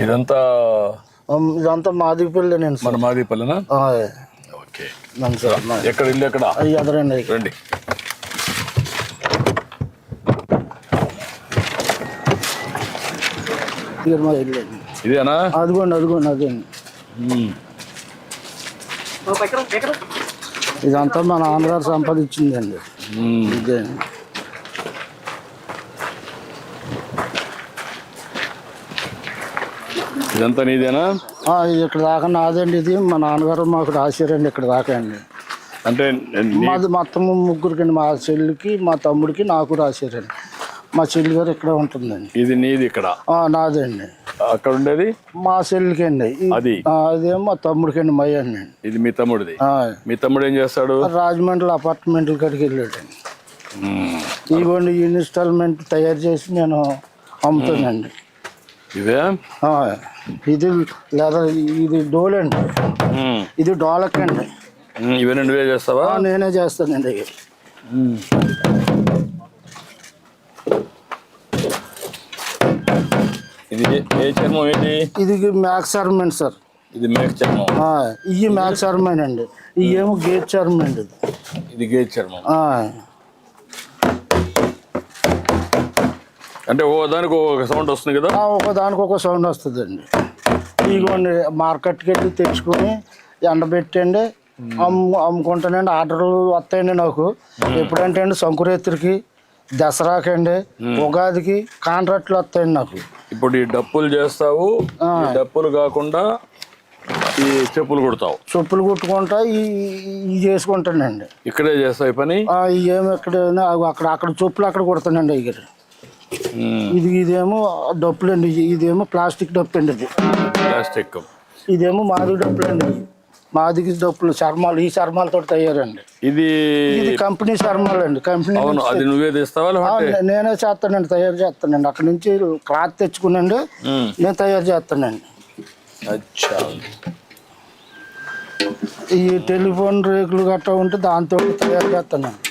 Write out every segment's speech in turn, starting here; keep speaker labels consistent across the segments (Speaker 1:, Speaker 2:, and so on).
Speaker 1: ఇదంతా
Speaker 2: ఇదంతా మాదిగ పిల్ల నేను
Speaker 1: మన మాదిపల్లెనా ఓకే. ఎక్కడ ఇల్లు ఎక్కడ?
Speaker 2: అయ్యి ఎదరండి
Speaker 1: రండి.
Speaker 2: ఇది మా ఇల్లు. అండి.
Speaker 1: ఇదేనా?
Speaker 2: అదిగోండి అదిగోండి అదేండి. ఇదంతా మా నాన్నగారు సంపాదించిందండి. ఇదే.
Speaker 1: ఇదంతా నీదేనా?
Speaker 2: ఇక్కడ దాకా నాదండి ఇది. మా నాన్నగారు మాకు రాశారండి ఇక్కడ దాకా అండి.
Speaker 1: అంటే
Speaker 2: మాది మొత్తం ముగ్గురికి మా చెల్లికి మా తమ్ముడికి నాకు రాశారండి. మా చెల్లి గారు ఇక్కడ ఉంటుందండి.
Speaker 1: ఇది నీది ఇక్కడ?
Speaker 2: నాదండి.
Speaker 1: అక్కడ ఉండేది
Speaker 2: మా చెల్లికి అండి
Speaker 1: అది?
Speaker 2: అదేమో మా తమ్ముడికి అండి మయ్య అండి
Speaker 1: ఇది మీ తమ్ముడిది? మీ తమ్ముడు ఏం చేస్తాడు?
Speaker 2: రాజమండ్రి అపార్ట్మెంట్ల కాడికి వెళ్ళాడండి. ఇదిగోండి ఈ ఇన్స్టాల్మెంట్ తయారు చేసి నేను అమ్ముతానండి.
Speaker 1: ఇదే?
Speaker 2: ఆ, ఇది లేదా ఇది డోల్ అండి. ఇది డోలక్ అండి.
Speaker 1: ఇవన్నీ నువ్వే చేస్తావా?
Speaker 2: నేనే చేస్తానండి ఇవి.
Speaker 1: ఇది ఏ- చర్మం ఏంటి?
Speaker 2: ఇది మ్యాక్స్ అర్మెంట్ సార్.
Speaker 1: ఇది మేక చర్మం.
Speaker 2: ఇవి మ్యాక్స్ అర్మెంట్ అండి. ఇవి ఏమో గేట్ చర్మెంట్ ఇది.
Speaker 1: ఇది గేజ్ చర్మం. అంటే ఓ దానికి ఒక సౌండ్ వస్తుంది కదా?
Speaker 2: ఒక దానికి ఒక సౌండ్ వస్తుందండి. ఇదిగోండి మార్కెట్కి వెళ్ళి తెచ్చుకొని ఎండబెట్టండి అమ్ము అమ్ముకుంటానండి. ఆర్డర్లు వస్తాయండి నాకు. ఎప్పుడంటే అండి సంకురేత్రికి దసరాకండి ఉగాదికి కాంట్రాక్ట్లు వస్తాయండి నాకు.
Speaker 1: ఇప్పుడు ఈ డప్పులు చేస్తావు ఈ డప్పులు కాకుండా ఈ చెప్పులు కుడతావు.
Speaker 2: చెప్పులు కుట్టుకుంటా ఈ ఇవి చేసుకుంటానండి.
Speaker 1: ఇక్కడే చేస్తావు ఈ పని?
Speaker 2: ఏమో ఇక్కడ అక్కడ అక్కడ చెప్పులు అక్కడ కుడతానండి ఇక
Speaker 1: ఉమ్.
Speaker 2: ఇది ఇదేమో డప్పులు అండి. ఇదేమో ప్లాస్టిక్ డప్పు అండి ఇది.
Speaker 1: ప్లాస్టిక్.
Speaker 2: ఇదేమో మాదిరి డప్పులు అండి. మాదిరి డప్పులు చర్మాలు ఈ చర్మాలతో తయారండి.
Speaker 1: ఇది
Speaker 2: ఇది కంపెనీ చర్మాలు అండి. కంపెనీ
Speaker 1: అది నువ్వే తీస్తావా
Speaker 2: నేనే చేస్తానండి తయారు చేస్తానండి. అక్కడ నుంచి క్లాత్ తెచ్చుకునండి
Speaker 1: ఉమ్.
Speaker 2: నేను తయారు చేస్తానండి.
Speaker 1: అచ్చా.
Speaker 2: ఈ టెలిఫోన్ రేకులు గట్రా ఉంటే దాంతో తయారు చేస్తానండి.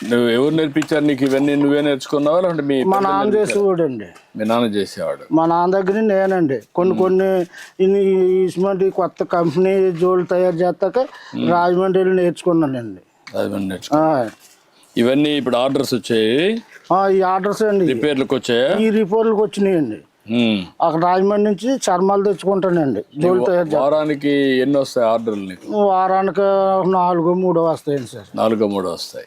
Speaker 1: నువ్వు ఎవరు నేర్పించారు నీకు ఇవన్నీ నువ్వే నేర్చుకున్నావా లేదంటే మీ
Speaker 2: మా నాన్న చేసేవాడండి.
Speaker 1: మీ నాన్న చేసేవాడు.
Speaker 2: మా నాన్న దగ్గర నేనండి. కొన్ని కొన్ని ఇటువంటి కొత్త కంపెనీ జోళ్ళు తయారు చేస్తాక రాజమండ్రి వెళ్ళి నేర్చుకున్నానండి ఆ.
Speaker 1: ఇవన్నీ ఇప్పుడు ఆర్డర్స్ వచ్చాయి?
Speaker 2: ఈ ఆర్డర్స్ అండి.
Speaker 1: రిపేర్లకు వచ్చాయా?
Speaker 2: ఈ రిపోర్ట్లకు వచ్చినాయండి.
Speaker 1: ఉమ్.
Speaker 2: అక్కడ రాజమండ్రి నుంచి చర్మాలు తెచ్చుకుంటానండి. తయారు
Speaker 1: వారానికి ఎన్ని వస్తాయి ఆర్డర్లు నీకు?
Speaker 2: వారానికి నాలుగు మూడు వస్తాయండి సార్.
Speaker 1: నాలుగో మూడు వస్తాయి.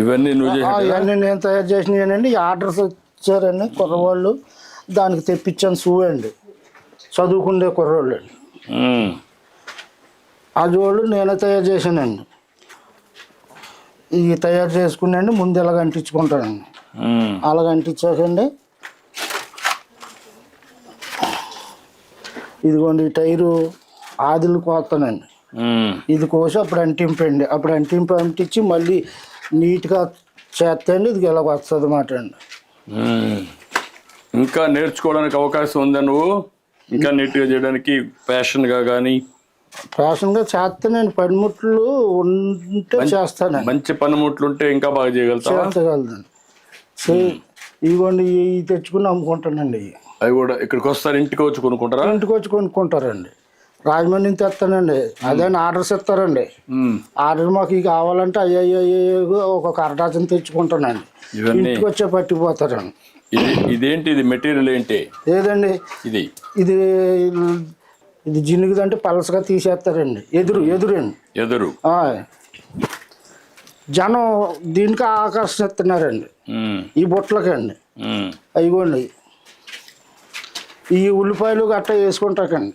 Speaker 1: ఇవన్నీ నువ్వు
Speaker 2: ఇవన్నీ నేను తయారు చేసినానండి ఈ ఆర్డర్స్ వచ్చారండి కుర్రవాళ్ళు. దానికి తెప్పించాను షూ అండి చదువుకునే కుర్రోళ్ళు. అండి. ఆ జోళ్ళు నేనే తయారు చేశానండి. ఇవి తయారు చేసుకున్నాండి ముందు ఇలాగ అంటించుకుంటానండి. అలాగ అంటించాకండి. ఇదిగోండి టైరు ఆదిలు కోస్తానండి. ఇది కోసి అప్పుడు అంటింపండి అప్పుడు అంటింపు అంటించి మళ్ళీ నీట్గా చేస్తండి ఇది ఇలా వస్తుంది అన్నమాట అండి.
Speaker 1: ఇంకా నేర్చుకోవడానికి అవకాశం ఉందా నువ్వు? ఇంకా నీట్గా చేయడానికి ప్యాషన్గా కానీ
Speaker 2: ఫ్యాషన్గా చేస్తానండి పనిముట్లు ఉంటే చేస్తానండి
Speaker 1: మంచి పనిముట్లు ఉంటే ఇంకా బాగా చేయగలుగుతావా?
Speaker 2: చేర్చగలదండి సే ఇదిగోండి ఇవి తెచ్చుకుని అమ్ముకుంటానండి.
Speaker 1: అవి కూడా ఇక్కడికి వస్తారు ఇంటికి వచ్చి కొనుక్కుంటారా?
Speaker 2: ఇంటికి వచ్చి కొనుక్కుంటారండి. రాజమండ్రి నుంచి తెస్తానండి. అదే ఆర్డర్స్ ఇస్తారండి. ఆర్డర్ మాకు ఇవి కావాలంటే అయ్యో ఒక కరటాచం తెచ్చుకుంటానండి. ఇంటికి వచ్చే పట్టిపోతారండి.
Speaker 1: ఇది ఇదేంటి ఇది మెటీరియల్ ఏంటి?
Speaker 2: లేదండి
Speaker 1: ఇది.
Speaker 2: ఇది ఇది జినుగుదంటే పలసగా తీసేస్తారండి. ఎదురు ఎదురండి.
Speaker 1: ఎదురు.
Speaker 2: జనం దీనికి ఆకర్షిస్తున్నారండి. ఈ బుట్టలకండి.
Speaker 1: ఉమ్.
Speaker 2: అయిగోండి ఈ ఉల్లిపాయలు గట్ట వేసుకుంటాకండి.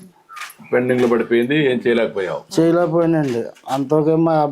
Speaker 1: పెండింగ్లో పడిపోయింది ఏం చేయలేకపోయావు?
Speaker 2: చేయలేకపోయానండి. అంతకే మా